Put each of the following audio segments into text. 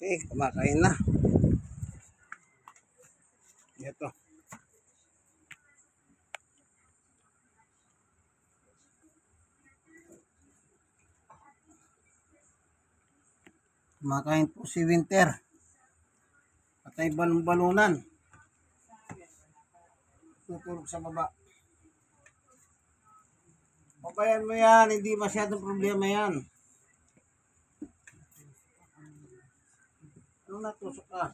Okay, kumakain na. Ito. Kumakain po si Winter. Patay balong-balunan. Tutulog sa baba. Pabayan mo yan, hindi masyadong problema yan. Ano natusok ka?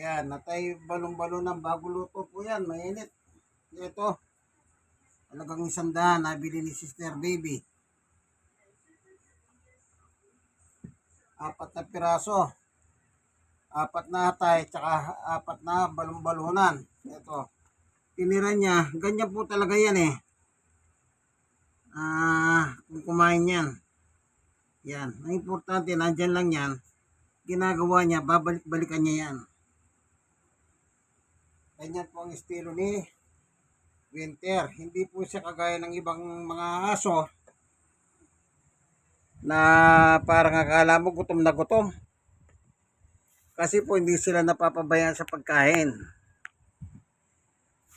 Yan, natay balong-balon ng bago luto po yan, mainit. Ito, talagang isang daan, nabili ni Sister Baby. Apat na piraso. Apat na atay, tsaka apat na balong-balunan. Ito, tinira niya, ganyan po talaga yan eh. Ah, kung kumain yan. Yan. Ang importante, nandyan lang yan. Ginagawa niya, babalik-balikan niya yan. Ganyan po ang estilo ni Winter. Hindi po siya kagaya ng ibang mga aso na parang akala mo gutom na gutom. Kasi po hindi sila napapabayaan sa pagkain.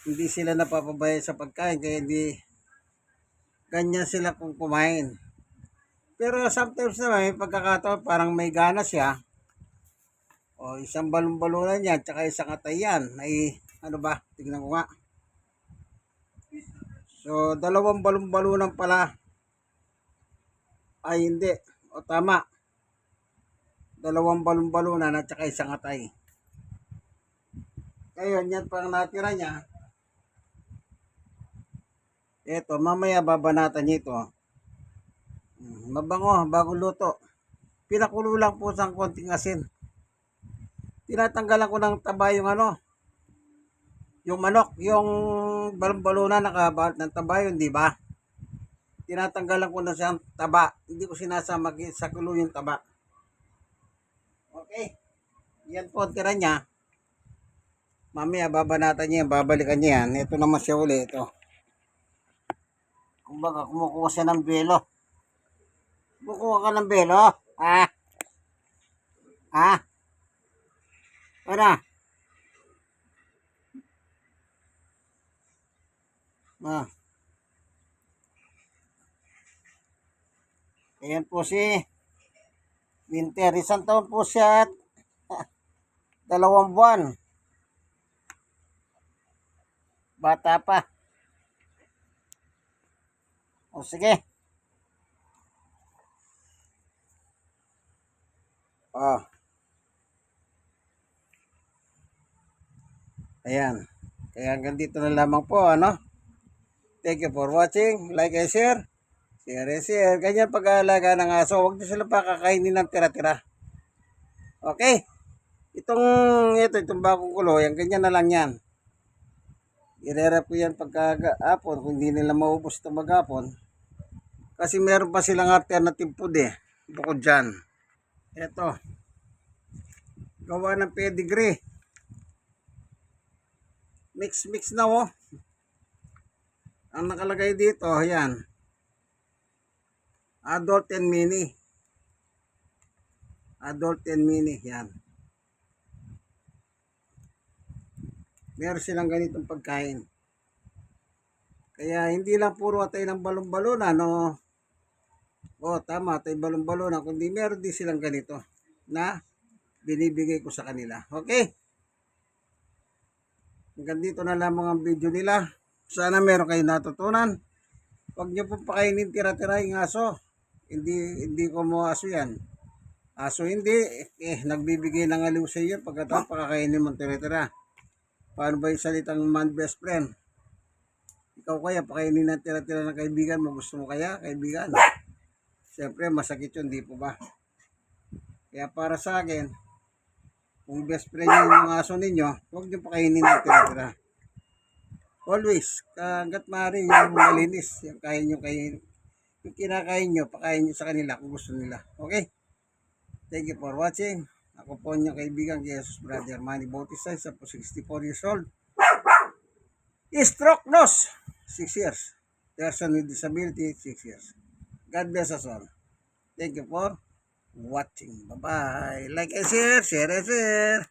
Hindi sila napapabayaan sa pagkain kaya hindi ganyan sila kung kumain. Pero sometimes naman, may pagkakataon parang may gana siya. O isang balon-balunan yan, tsaka isang atay yan. Ay, ano ba? Tignan ko nga. So, dalawang balon-balunan pala. Ay, hindi. O tama. Dalawang balon-balunan at tsaka isang atay. Ngayon, yan pang natira niya. Ito, mamaya babanatan niya ito. Mm, Mabango, bago luto. Pinakulo lang po sa konting asin. Tinatanggalan ko ng taba yung ano, yung manok, yung balon-balona nakabalat ng taba yun, di ba? Tinatanggalan ko na siyang taba. Hindi ko sinasama sa kulo yung taba. Okay. Yan po ang tira niya. Mamaya babanatan niya, yan, babalikan niya yan. Ito naman siya uli, ito. Kumbaga, kumukuha siya ng belo. Kumukuha ka ng belo? Ah? Ah? Para? Ah. Ayan po si Winter. Isang taon po siya at dalawang buwan. Bata pa. O sige. Oh. Ayan. Kaya hanggang dito na lamang po, ano? Thank you for watching. Like and share. Share and share. Ganyan pag-aalaga ng aso. Huwag niyo sila pakakainin ng tira-tira. Okay? Itong, ito, itong bagong kulo, yan, ganyan na lang yan. Irera po yan pagka-apon, kung hindi nila maubos ito mag-apon. Kasi meron pa silang alternative food eh. Bukod dyan. Ito. Gawa ng pedigree. Mix-mix na oh. Ang nakalagay dito, ayan. Adult and mini. Adult and mini, yan. Meron silang ganitong pagkain. Kaya hindi lang puro atay ng balon-balon, ano. O, tama, atay balon-balon, kundi meron din silang ganito na binibigay ko sa kanila. Okay? Hanggang dito na lamang ang video nila. Sana meron kayo natutunan. Huwag niyo po pakainin tira-tira yung aso. Hindi, hindi ko mo aso yan. Aso hindi, eh, nagbibigay ng aliw sa iyo pagkatapos pakakainin mo tira-tira. Paano ba yung salitang man best friend? Ikaw kaya pakainin ng tira-tira ng kaibigan mo. Gusto mo kaya, kaibigan? Siyempre, masakit yun, di po ba? Kaya para sa akin, kung best friend nyo yung aso ninyo, huwag nyo pakainin ng tira-tira. Always, hanggat maaari yung malinis, yung kaya nyo kainin. Yung kinakain nyo, pakain nyo sa kanila kung gusto nila. Okay? Thank you for watching. Ako po inyong kaibigan, Jesus Brother Manny Bautista, isa po 64 years old. Stroke loss, 6 years. Person with disability, 6 years. God bless us all. Thank you for watching. Bye-bye. Like and share, share and share.